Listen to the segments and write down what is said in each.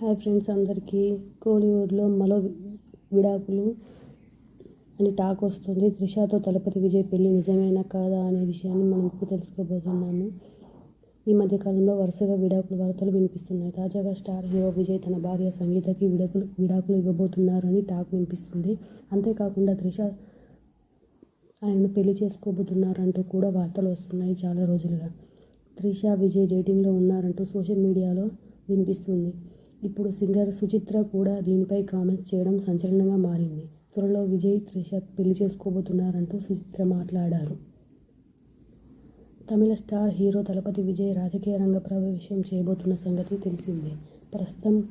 Hi friends అందరికీ. కోలీవుడ్లో మలో విడాకులు అని టాక్ వస్తుంది. త్రిషాతో తలపతి విజయ్ పెళ్ళి నిజమేనా కాదా అనే విషయాన్ని మనం ఇప్పుడు తెలుసుకోబోతున్నాము. ఈ మధ్యకాలంలో వరుసగా విడాకుల వార్తలు వినిపిస్తున్నాయి. తాజాగా స్టార్ హీరో విజయ్ తన భార్య సంగీతకి విడాకులు విడాకులు ఇవ్వబోతున్నారని టాక్ వినిపిస్తుంది. అంతేకాకుండా త్రిష ఆయనను పెళ్ళి చేసుకోబోతున్నారంటూ కూడా వార్తలు వస్తున్నాయి చాలా రోజులుగా. త్రిష విజయ్ డేటింగ్లో ఉన్నారంటూ సోషల్ మీడియాలో వినిపిస్తుంది. ఇప్పుడు సింగర్ సుచిత్ర కూడా దీనిపై కామెంట్స్ చేయడం సంచలనంగా మారింది. త్వరలో విజయ్ త్రిష పెళ్ళి చేసుకోబోతున్నారంటూ సుచిత్ర మాట్లాడారు. తమిళ స్టార్ హీరో తలపతి విజయ్ రాజకీయ రంగ ప్రవేశం చేయబోతున్న సంగతి తెలిసిందే. ప్రస్తుతం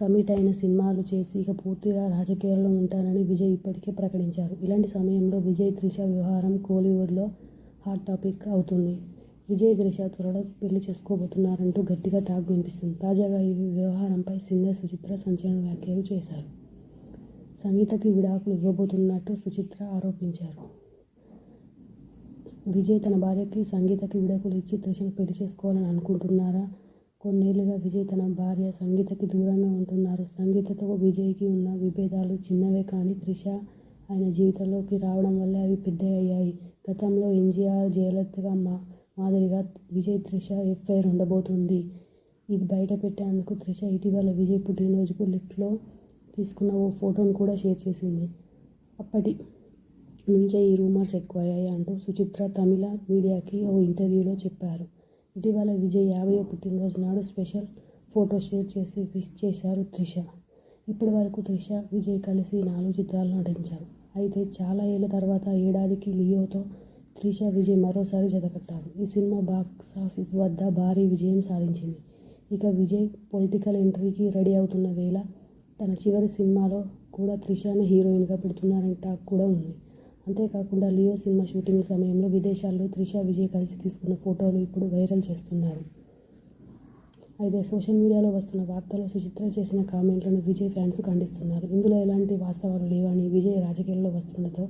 కమిట్ అయిన సినిమాలు చేసి ఇక పూర్తిగా రాజకీయాల్లో ఉంటానని విజయ్ ఇప్పటికే ప్రకటించారు. ఇలాంటి సమయంలో విజయ్ త్రిష వ్యవహారం కోలీవుడ్లో హాట్ టాపిక్ అవుతుంది. విజయ్ త్రిష త్వరలో పెళ్ళి చేసుకోబోతున్నారంటూ గట్టిగా టాక్ వినిపిస్తుంది. తాజాగా ఈ వ్యవహారంపై సింగర్ సుచిత్ర సంచలన వ్యాఖ్యలు చేశారు. సంగీతకి విడాకులు ఇవ్వబోతున్నట్టు సుచిత్ర ఆరోపించారు. విజయ్ తన భార్యకి సంగీతకి విడాకులు ఇచ్చి త్రిషను పెళ్ళి చేసుకోవాలని అనుకుంటున్నారా? కొన్నేళ్ళుగా విజయ్ తన భార్య సంగీతకి దూరంగా ఉంటున్నారు. సంగీతతో విజయ్కి ఉన్న విభేదాలు చిన్నవే కానీ త్రిష ఆయన జీవితంలోకి రావడం వల్ల అవి పెద్దయ్యాయి. గతంలో ఎన్జీఆర్ జయలలితగా మా మాదిరిగా విజయ్ త్రిష ఎఫ్ఐఆర్ ఉండబోతుంది. ఇది బయట పెట్టేందుకు త్రిష ఇటీవల విజయ్ పుట్టినరోజుకు లిఫ్ట్లో తీసుకున్న ఓ ఫోటోను కూడా షేర్ చేసింది. అప్పటి నుంచే ఈ రూమర్స్ ఎక్కువయ్యాయి అంటూ సుచిత్ర తమిళ మీడియాకి ఓ ఇంటర్వ్యూలో చెప్పారు. ఇటీవల విజయ్ యాభై పుట్టినరోజు నాడు స్పెషల్ ఫోటో షేర్ చేసి విష్ చేశారు త్రిష. ఇప్పటి వరకు త్రిష విజయ్ కలిసి నాలుగు చిత్రాలు నటించారు. అయితే చాలా ఏళ్ళ తర్వాత ఏడాదికి లియోతో త్రిష విజయ్ మరోసారి జతకట్టారు ఈ సినిమా బాక్స్ ఆఫీస్ వద్ద భారీ విజయం సాధించింది. ఇక విజయ్ పొలిటికల్ ఎంట్రీకి రెడీ అవుతున్న వేళ తన చివరి సినిమాలో కూడా త్రిషాను హీరోయిన్గా పెడుతున్నారని టాక్ కూడా ఉంది. అంతేకాకుండా లియో సినిమా షూటింగ్ సమయంలో విదేశాల్లో త్రిష విజయ్ కలిసి తీసుకున్న ఫోటోలు ఇప్పుడు వైరల్ చేస్తున్నారు. అయితే సోషల్ మీడియాలో వస్తున్న వార్తలు సుచిత్ర చేసిన కామెంట్లను విజయ్ ఫ్యాన్స్ ఖండిస్తున్నారు. ఇందులో ఎలాంటి వాస్తవాలు లేవని విజయ్ రాజకీయాల్లో వస్తుండటంతో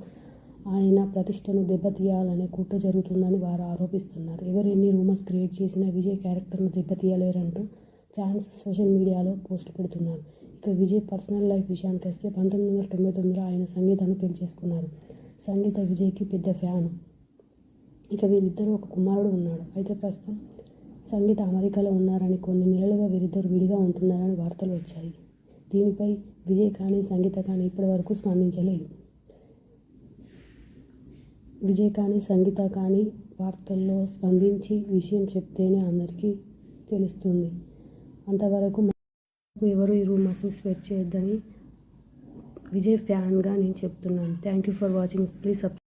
ఆయన ప్రతిష్టను దెబ్బతీయాలనే కుట్ర జరుగుతుందని వారు ఆరోపిస్తున్నారు. ఎవరెన్ని రూమర్స్ క్రియేట్ చేసినా విజయ్ క్యారెక్టర్ను దెబ్బతీయలేరంటూ ఫ్యాన్స్ సోషల్ మీడియాలో పోస్టులు పెడుతున్నారు. ఇక విజయ్ పర్సనల్ లైఫ్ విషయానికి వస్తే పంతొమ్మిది వందల తొంభై తొమ్మిదిలో ఆయన సంగీతాన్ని పెళ్ళి చేసుకున్నారు సంగీత విజయ్కి పెద్ద ఫ్యాన్. ఇక వీరిద్దరూ ఒక కుమారుడు ఉన్నాడు. అయితే ప్రస్తుతం సంగీత అమెరికాలో ఉన్నారని కొన్ని నెలలుగా వీరిద్దరు విడిగా ఉంటున్నారని వార్తలు వచ్చాయి. దీనిపై విజయ్ కానీ సంగీత కానీ ఇప్పటి వరకు స్పందించలేదు. విజయ్ కానీ సంగీత కానీ వార్తల్లో స్పందించి విషయం చెప్తేనే అందరికీ తెలుస్తుంది. అంతవరకు ఎవరు ఈ రూమర్స్ని స్ప్రెడ్ చేయొద్దని విజయ్ ఫ్యాన్గా నేను చెప్తున్నాను. Thank you for watching. Please sub